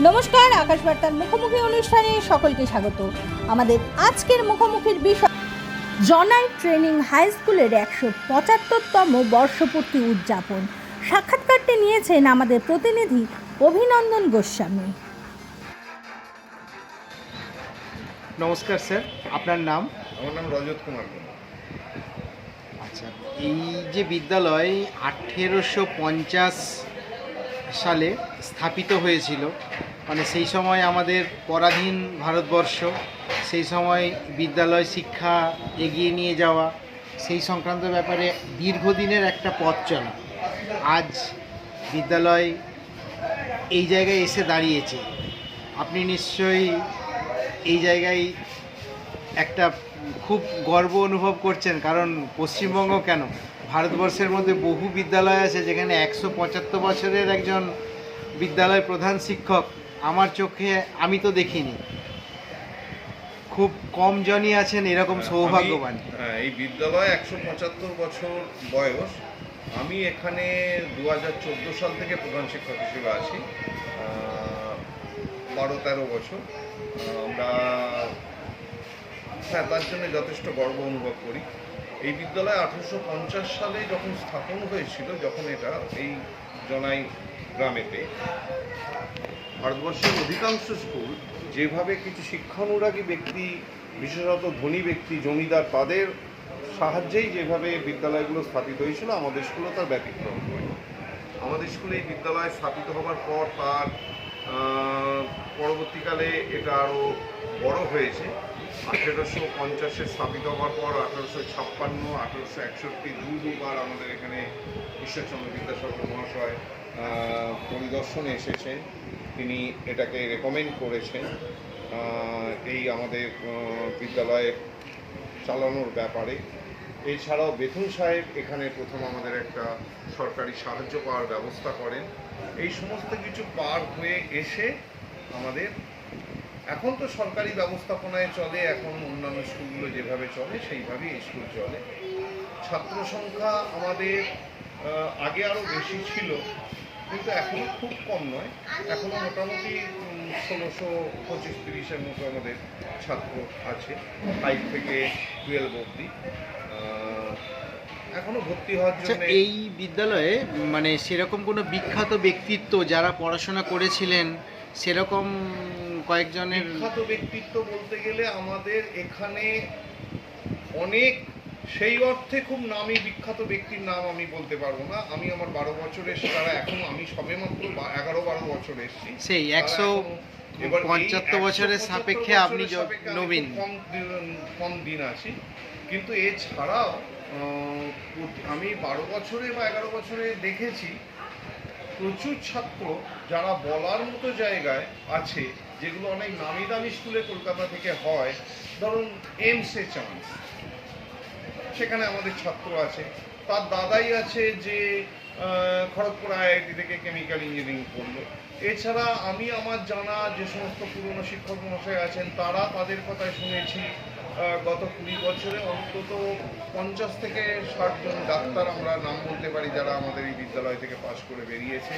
নমস্কার আকাশবার্তার মুখোমুখি অনুষ্ঠানে সকলকে স্বাগত। আমাদের আজকের মুখোমুখির বিষয় জনাই ট্রেনিং হাই স্কুলের একশো পঁচাত্তরতম বর্ষপূর্তি উদযাপন। সাক্ষাৎকারটি নিয়েছেন আমাদের প্রতিনিধি অভিনন্দন গোস্বামী। নমস্কার স্যার আপনার নাম? আমার নাম রজত কুমার কুমার। আচ্ছা এই যে বিদ্যালয় আঠেরোশো পঞ্চাশ সালে স্থাপিত হয়েছিল মানে সেই সময় আমাদের পরাধীন ভারতবর্ষ, সেই সময় বিদ্যালয় শিক্ষা এগিয়ে নিয়ে যাওয়া, সেই সংক্রান্ত ব্যাপারে দীর্ঘদিনের একটা পথ চলা, আজ বিদ্যালয় এই জায়গায় এসে দাঁড়িয়েছে। আপনি নিশ্চয়ই এই জায়গায় একটা খুব গর্ব অনুভব করছেন, কারণ পশ্চিমবঙ্গ কেন? ভারতবর্ষের মধ্যে বহু বিদ্যালয় আছে যেখানে একশো পঁচাত্তর বছরের একজন বিদ্যালয় প্রধান শিক্ষক আমার চোখে আমি তো দেখিনি। খুব কম জনই আছেন এরকম সৌভাগ্যবান। হ্যাঁ এই বিদ্যালয় একশো পঁচাত্তর বছর বয়স। আমি এখানে দু হাজার চোদ্দ সাল থেকে প্রধান শিক্ষক হিসেবে আছি। বারো তেরো বছর। আমরা হ্যাঁ তার জন্য যথেষ্ট গর্ব অনুভব করি। এই বিদ্যালয় আঠারোশো পঞ্চাশ সালে যখন স্থাপন হয়েছিল যখন এটা এই জনাই গ্রামেতে। ভারতবর্ষের অধিকাংশ স্কুল যেভাবে কিছু শিক্ষানুরাগী ব্যক্তি, বিশেষত ধনী ব্যক্তি, জমিদার, তাদের সাহায্যেই যেভাবে বিদ্যালয়গুলো স্থাপিত হয়েছিল, আমাদের স্কুলও তার ব্যতিক্রম আমাদের স্কুলে এই বিদ্যালয় স্থাপিত হবার পর তার পরবর্তীকালে এটা আরও বড় হয়েছে। আঠেরোশো পঞ্চাশে স্থাপিত হওয়ার পর আঠেরোশো ছাপ্পান্ন, আঠেরোশো একষট্টি দুবার আমাদের এখানে ঈশ্বরচন্দ্র বিদ্যাসাগর মহাশয় পরিদর্শনে এসেছেন। তিনি এটাকে রেকমেন্ড করেছেন। এই আমাদের বিদ্যালয়ে চালানোর ব্যাপারে। এছাড়াও বেথুন সাহেব এখানে প্রথম আমাদের একটা সরকারি সাহায্য পাওয়ার ব্যবস্থা করেন। এই সমস্ত কিছু পার হয়ে এসে আমাদের এখন তো সরকারি ব্যবস্থাপনায় চলে, এখন অন্যান্য স্কুলগুলো যেভাবে চলে, সেইভাবেই স্কুল চলে। ছাত্র সংখ্যা আমাদের আগে আরও বেশি ছিল। কিন্তু এখনও খুব কম নয়। এখনও মোটামুটি ষোলোশো পঁচিশ তিরিশের মতো আমাদের ছাত্র আছে ফাইভ থেকে টুয়েলভ অবধি। এখনও ভর্তি হওয়ার আচ্ছা জন্য এই বিদ্যালয়ে মানে সেরকম কোনো বিখ্যাত ব্যক্তিত্ব যারা পড়াশোনা করেছিলেন সেরকম কয়েকজনের বিখ্যাত ব্যক্তিত্ব বলতে গেলে আমাদের এখানে অনেক সেই অর্থে খুব নামী বিখ্যাত ব্যক্তির নাম আমি বলতে পারব না। আমি আমার বারো বছরের তারা এখন আমি সবেমাত্র বা- এগারো বারো বছর এসেছি। সেই একশো 175 বছরের সাপেক্ষে আপনি নবীন। কম দিন- কম দিন আছি। কিন্তু এছাড়াও আমি বারো বছরে বা এগারো বছরে দেখেছি প্রচুর ছাত্র যারা বলার মতো জায়গায় আছে যেগুলো অনেক নামি দামি স্কুলে কলকাতা থেকে হয়। ধরুন এমসে চান্স সেখানে আমাদের ছাত্র আছে। তার দাদাই আছে যে খড়গপুর আইআইটি থেকে কেমিক্যাল ইঞ্জিনিয়ারিং করল। এছাড়া আমি আমার জানা যে সমস্ত পুরনো শিক্ষক মহাশয় আছেন, তারা তাদের কথায় শুনেছি গত কুড়ি বছরে অন্তত পঞ্চাশ থেকে ষাট জন ডাক্তার আমরা নাম বলতে পারি যারা আমাদের এই বিদ্যালয় থেকে পাশ করে বেরিয়েছে।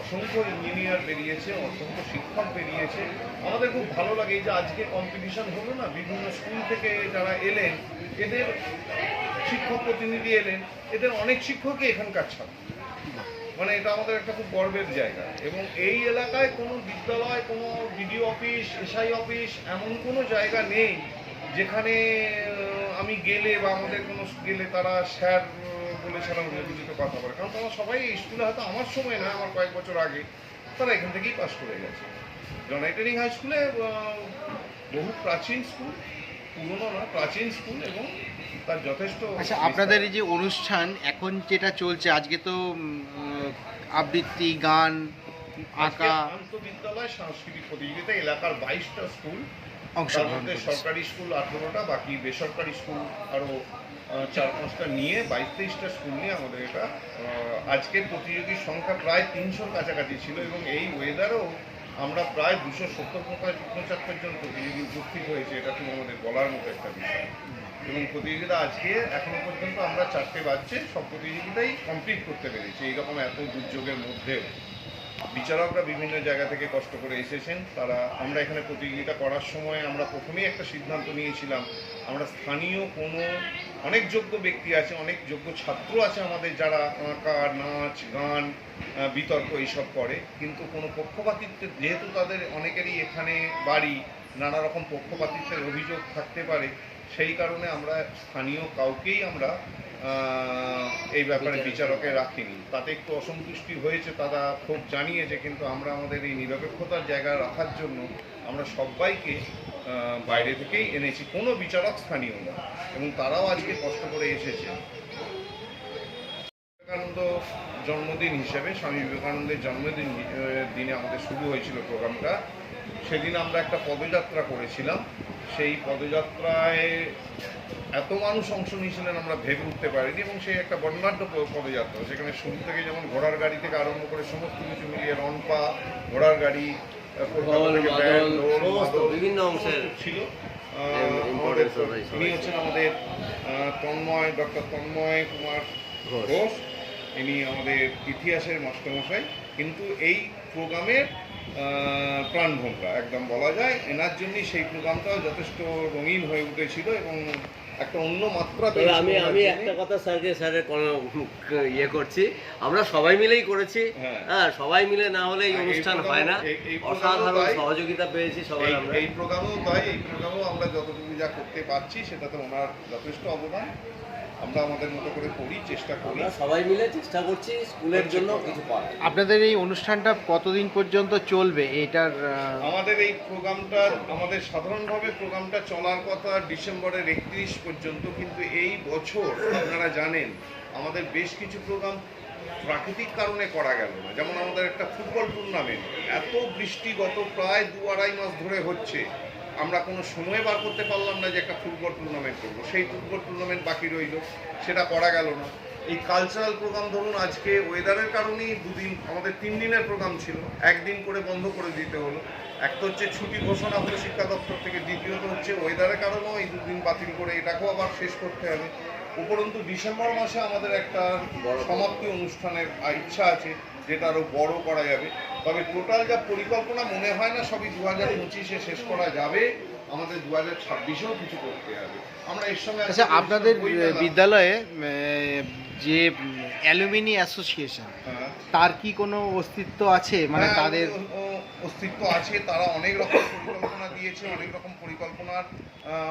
অসংখ্য ইঞ্জিনিয়ার বেরিয়েছে, অসংখ্য শিক্ষক বেরিয়েছে। আমাদের খুব ভালো লাগে এই যে আজকে কম্পিটিশন হলো না, বিভিন্ন স্কুল থেকে যারা এলেন, এদের শিক্ষক প্রতিনিধি এলেন, এদের অনেক শিক্ষকই এখানকার ছাত্র। মানে এটা আমাদের একটা খুব গর্বের জায়গা। এবং এই এলাকায় কোনো বিদ্যালয়, কোনো বিডিও অফিস এসআই অফিস এমন কোনো জায়গা নেই যেখানে আমি গেলে বা আমাদের কোনো গেলে তারা স্যার বলে ছাড়া অন্য কথা বলে। কারণ তারা সবাই স্কুলে হয়তো আমার সময় না আমার কয়েক বছর আগে তারা এখান থেকেই পাস করে গেছে। জনাই ট্রেনিং হাই স্কুলে বহু প্রাচীন স্কুল পুরনো না প্রাচীন স্কুল এবং তার যথেষ্ট আচ্ছা আপনাদের এই যে অনুষ্ঠান এখন যেটা চলছে আজকে তো আবৃত্তি গান আঁকা। আন্তঃবিদ্যালয় সাংস্কৃতিক প্রতিযোগিতা এলাকার বাইশটা স্কুল। তার অংশগ্রহণ মধ্যে সরকারি স্কুল আঠেরোটা বাকি বেসরকারি স্কুল আরও চার পাঁচটা নিয়ে বাইশ তেইশটা স্কুল নিয়ে আমাদের এটা আজকের প্রতিযোগীর সংখ্যা প্রায় তিনশোর কাছাকাছি ছিল এবং এই ওয়েদারেও আমরা প্রায় দুশো সত্তর পঁচাত্তর জন প্রতিযোগী উপস্থিত হয়েছে, এটা খুব আমাদের বলার মতো একটা বিষয়। এবং প্রতিযোগিতা আজকে এখনও পর্যন্ত আমরা চারটে বাজছে, সব প্রতিযোগিতাই কমপ্লিট করতে পেরেছি এইরকম এত দুর্যোগের মধ্যেও। বিচারকরা বিভিন্ন জায়গা থেকে কষ্ট করে এসেছেন, তারা, আমরা এখানে প্রতিযোগিতা করার সময় আমরা প্রথমেই একটা সিদ্ধান্ত নিয়েছিলাম, আমরা স্থানীয় কোনো অনেক যোগ্য ব্যক্তি আছে, অনেক যোগ্য ছাত্র আছে আমাদের যারা আঁকা, নাচ, গান বিতর্ক এইসব করে। কিন্তু কোনো পক্ষপাতিত্বের, যেহেতু তাদের অনেকেরই এখানে বাড়ি, নানা রকম পক্ষপাতিত্বের অভিযোগ থাকতে পারে, সেই কারণে আমরা স্থানীয় কাউকেই আমরা এই ব্যাপারে বিচারকে রাখিনি। তাতে একটু অসন্তুষ্টি হয়েছে, তারা খুব জানিয়েছে, কিন্তু আমরা আমাদের এই নিরপেক্ষতার জায়গা রাখার জন্য আমরা সবাইকে বাইরে থেকেই এনেছি। কোনো বিচারক স্থানীয় না এবং তারাও আজকে কষ্ট করে এসেছে। বিবেকানন্দ জন্মদিন হিসেবে, স্বামী বিবেকানন্দের জন্মদিন দিনে আমাদের শুরু হয়েছিল প্রোগ্রামটা। সেদিন আমরা একটা পদযাত্রা করেছিলাম। সেই পদযাত্রায় এত মানুষ অংশ নিয়েছিলেন আমরা ভেবে উঠতে পারিনি এবং সেই একটা বর্ণাঢ্য পদযাত্রা সেখানে শুরু থেকে যেমন ঘোড়ার গাড়ি থেকে আরম্ভ করে সমস্ত কিছু মিলিয়ে রনপা ঘোড়ার গাড়ি বিভিন্ন অংশের ছিল। ইনি হচ্ছেন আমাদের তন্ময় ডক্টর তন্ময় কুমার ঘোষ। ইনি আমাদের ইতিহাসের মাস্টারমশাই। কিন্তু এই প্রোগ্রামের প্রাণভোমরা একদম বলা যায় এনার জন্যই সেই প্রোগ্রামটাও যথেষ্ট রঙিন হয়ে উঠেছিল এবং একটা অন্য মাত্রা আমি আমি একটা কথা স্যারকে স্যারের ইয়ে করছি। আমরা সবাই মিলেই করেছি। হ্যাঁ। হ্যাঁ সবাই মিলে না হলে এই এই অনুষ্ঠান হয় না। অসাধারণ সহযোগিতা পেয়েছি সবাই আমরা। এই প্রোগ্রামেও তাই। এই প্রোগ্রামেও আমরা যতটুকু যা করতে পারছি সেটাতে ওনার যথেষ্ট অবদান। আমরা আমাদের মতো করে করি চেষ্টা করি। সবাই মিলে চেষ্টা করছি স্কুলের জন্য কিছু করার। আপনাদের এই অনুষ্ঠানটা কতদিন পর্যন্ত চলবে? এটার আমাদের এই প্রোগ্রামটা আমাদের সাধারণভাবে প্রোগ্রামটা চলার কথা ডিসেম্বরের একত্রিশ পর্যন্ত কিন্তু এই বছর আপনারা জানেন আমাদের বেশ কিছু প্রোগ্রাম প্রাকৃতিক কারণে করা গেল না। যেমন আমাদের একটা ফুটবল টুর্নামেন্ট এত বৃষ্টি গত প্রায় দু আড়াই মাস ধরে হচ্ছে। আমরা কোনো সময় বার করতে পারলাম না যে একটা ফুটবল টুর্নামেন্ট করব। সেই ফুটবল টুর্নামেন্ট বাকি রইল সেটা করা গেল না। এই কালচারাল প্রোগ্রাম ধরুন আজকে ওয়েদারের কারণেই দুদিন আমাদের তিন দিনের প্রোগ্রাম ছিল একদিন করে বন্ধ করে দিতে হলো। এক তো হচ্ছে ছুটি ঘোষণা হলো শিক্ষা দপ্তর থেকে দ্বিতীয়ত হচ্ছে ওয়েদারের কারণেও এই দুদিন বাতিল করে এটাকেও আবার শেষ করতে হবে। উপরন্তু ডিসেম্বর মাসে আমাদের একটা সমাপ্তি অনুষ্ঠানের ইচ্ছা আছে। যেটা আরও বড় করা যাবে। তবে টোটাল যা পরিকল্পনা মনে হয় না সবই দু হাজার পঁচিশে শেষ করা যাবে। আমাদের দু হাজার ছাব্বিশেও কিছু করতে হবে। আমরা এর সঙ্গে আচ্ছা আপনাদের বিদ্যালয়ে যে অ্যালুমিনি অ্যাসোসিয়েশন হ্যাঁ। তার কি কোনো অস্তিত্ব আছে? মানে হ্যাঁ, তাদের অস্তিত্ব আছে। তারা অনেক রকম পরিকল্পনা দিয়েছে অনেক রকম পরিকল্পনার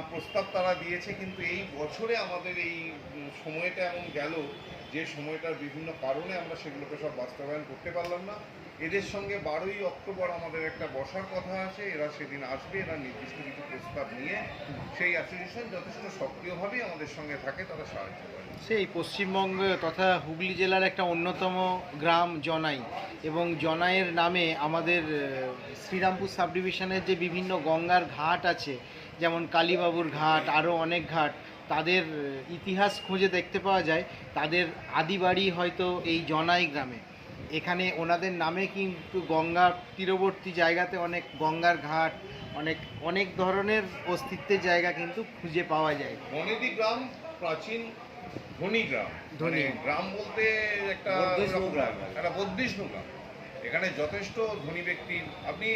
প্রস্তাব তারা দিয়েছে। কিন্তু এই বছরে আমাদের এই সময়টা এমন গেল যে সময়টার বিভিন্ন কারণে আমরা সেগুলোকে সব বাস্তবায়ন করতে পারলাম না। এদের সঙ্গে বারোই অক্টোবর আমাদের একটা বসার কথা আছে, এরা সেদিন আসবে, এরা নির্দিষ্ট কিছু প্রস্তাব নিয়ে সেই অ্যাসোসিয়েশন যথেষ্ট সক্রিয়ভাবেই আমাদের সঙ্গে থাকে, তারা সাহায্য করে। সেই পশ্চিমবঙ্গ তথা হুগলি জেলার একটা অন্যতম গ্রাম জনাই এবং জনাইয়ের নামে আমাদের শ্রীরামপুর সাব ডিভিশনের যে বিভিন্ন গঙ্গার ঘাট আছে, যেমন কালীবাবুর ঘাট, আরও অনেক ঘাট তাদের ইতিহাস খুঁজে দেখতে পাওয়া যায় তাদের আদি বাড়ি হয়তো এই জনাই গ্রামে। এখানে ওনাদের নামে কিন্তু গঙ্গার তীরবর্তী জায়গাতে অনেক গঙ্গার ঘাট অনেক অনেক ধরনের অস্তিত্বের জায়গা কিন্তু খুঁজে পাওয়া যায়। বনেদি গ্রাম প্রাচীন ধনী গ্রাম। ধনী। মানে গ্রাম বলতে একটা গ্রাম। একটা বদ্ধিষ্ণু গ্রাম। এখানে যথেষ্ট ধনী ব্যক্তি। আপনি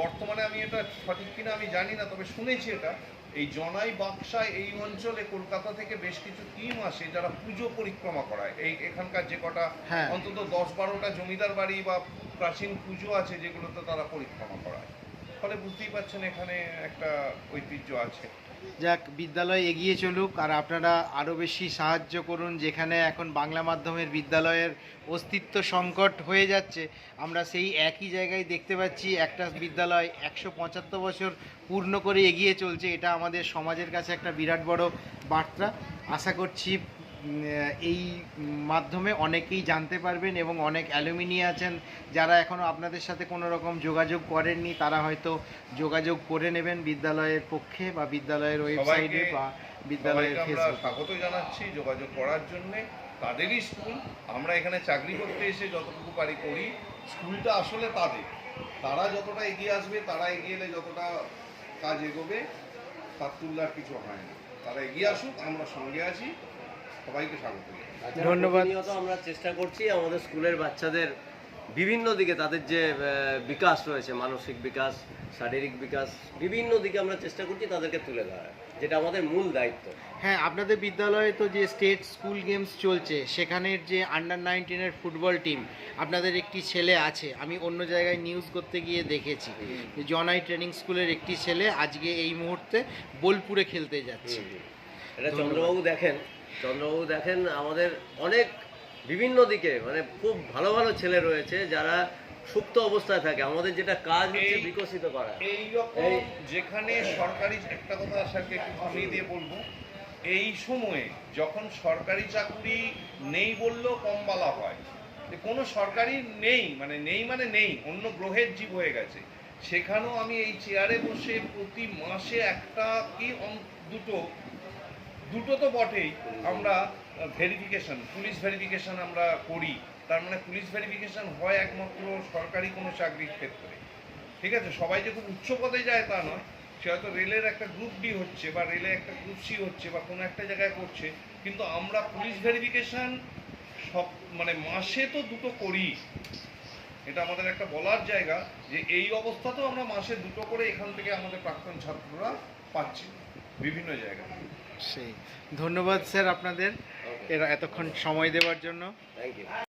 বর্তমানে আমি এটা সঠিক কিনা আমি জানি না তবে শুনেছি এটা। এই জনাই বাক্সায় এই অঞ্চলে কলকাতা থেকে বেশ কিছু টিম আসে যারা পুজো পরিক্রমা করায়। এই এখানকার যে কটা হ্যাঁ। অন্তত দশ বারোটা জমিদার বাড়ি বা প্রাচীন পুজো আছে যেগুলোতে তারা পরিক্রমা করায়। ফলে বুঝতেই পারছেন এখানে একটা ঐতিহ্য আছে। যাক, বিদ্যালয় এগিয়ে চলুক আর আপনারা আরও বেশি সাহায্য করুন যেখানে এখন বাংলা মাধ্যমের বিদ্যালয়ের অস্তিত্ব সংকট হয়ে যাচ্ছে। আমরা সেই একই জায়গায় দেখতে পাচ্ছি একটা বিদ্যালয় একশো পঁচাত্তর বছর পূর্ণ করে এগিয়ে চলছে। এটা আমাদের সমাজের কাছে একটা বিরাট বড় বার্তা। আশা করছি এই মাধ্যমে অনেকেই জানতে পারবেন এবং অনেক অ্যালুমিনি আছেন যারা এখনও আপনাদের সাথে কোনো রকম যোগাযোগ করেননি তারা হয়তো যোগাযোগ করে নেবেন বিদ্যালয়ের পক্ষে বা বিদ্যালয়ের ওয়েবসাইটে বা বিদ্যালয়ের ফেসবুক স্বাগত জানাচ্ছি যোগাযোগ করার জন্য। তাদেরই স্কুল। আমরা এখানে চাকরি করতে এসে যতটুকু পারি করি। স্কুলটা আসলে তাদের। তারা যতটা এগিয়ে আসবে তারা এগিয়ে এলে যতটা কাজ এগোবে তার তুলনার কিছু হয় না। তারা এগিয়ে আসুক আমরা সঙ্গে আছি। সবাইকে স্বাগত। ধন্যবাদ। আমরা চেষ্টা করছি আমাদের স্কুলের বাচ্চাদের বিভিন্ন দিকে তাদের যে বিকাশ রয়েছে মানসিক বিকাশ শারীরিক বিকাশ বিভিন্ন দিকে আমরা চেষ্টা করছি তাদেরকে তুলে ধরার যেটা আমাদের মূল দায়িত্ব। হ্যাঁ আপনাদের বিদ্যালয়ে তো যে স্টেট স্কুল গেমস চলছে সেখানের যে আন্ডার নাইনটিনের ফুটবল টিম আপনাদের একটি ছেলে আছে আমি অন্য জায়গায় নিউজ করতে গিয়ে দেখেছি। যে জনাই ট্রেনিং স্কুলের একটি ছেলে আজকে এই মুহূর্তে বোলপুরে খেলতে যাচ্ছে। এটা চন্দ্রবাবু দেখেন চন্দ্রবাবু দেখেন আমাদের অনেক বিভিন্ন দিকে মানে খুব ভালো ভালো ছেলে রয়েছে যারা সুপ্ত অবস্থায় থাকে। আমাদের যেটা কাজ হচ্ছে বিকশিত করা। এই যেখানে সরকারি একটা কথা আশাকে একটু থামিয়ে দিয়ে বলব এই সময়ে যখন সরকারি চাকরি নেই বললেও কম বলা হয় যে কোনো সরকারি নেই মানে নেই মানে নেই অন্য গ্রহের জীব হয়ে গেছে সেখানেও আমি এই চেয়ারে বসে প্রতি মাসে একটা কি দুটো দুটো তো বটেই। আমরা ভেরিফিকেশন পুলিশ ভেরিফিকেশন আমরা করি। তার মানে পুলিশ ভেরিফিকেশন হয় একমাত্র সরকারি কোনো চাকরির ক্ষেত্রে। ঠিক আছে? সবাই যে খুব উচ্চ পদে যায় তা নয়। সে হয়তো রেলের একটা গ্রুপ ডি হচ্ছে বা রেলে একটা গ্রুপ সি হচ্ছে বা কোনো একটা জায়গায় করছে। কিন্তু আমরা পুলিশ ভেরিফিকেশন সব মানে মাসে তো দুটো করি। এটা আমাদের একটা বলার জায়গা যে এই অবস্থাতেও আমরা মাসে দুটো করে এখান থেকে আমাদের প্রাক্তন ছাত্ররা পাচ্ছি বিভিন্ন জায়গায়। সেই। ধন্যবাদ স্যার আপনাদের। এরা এতক্ষণ সময় দেওয়ার জন্য। Thank you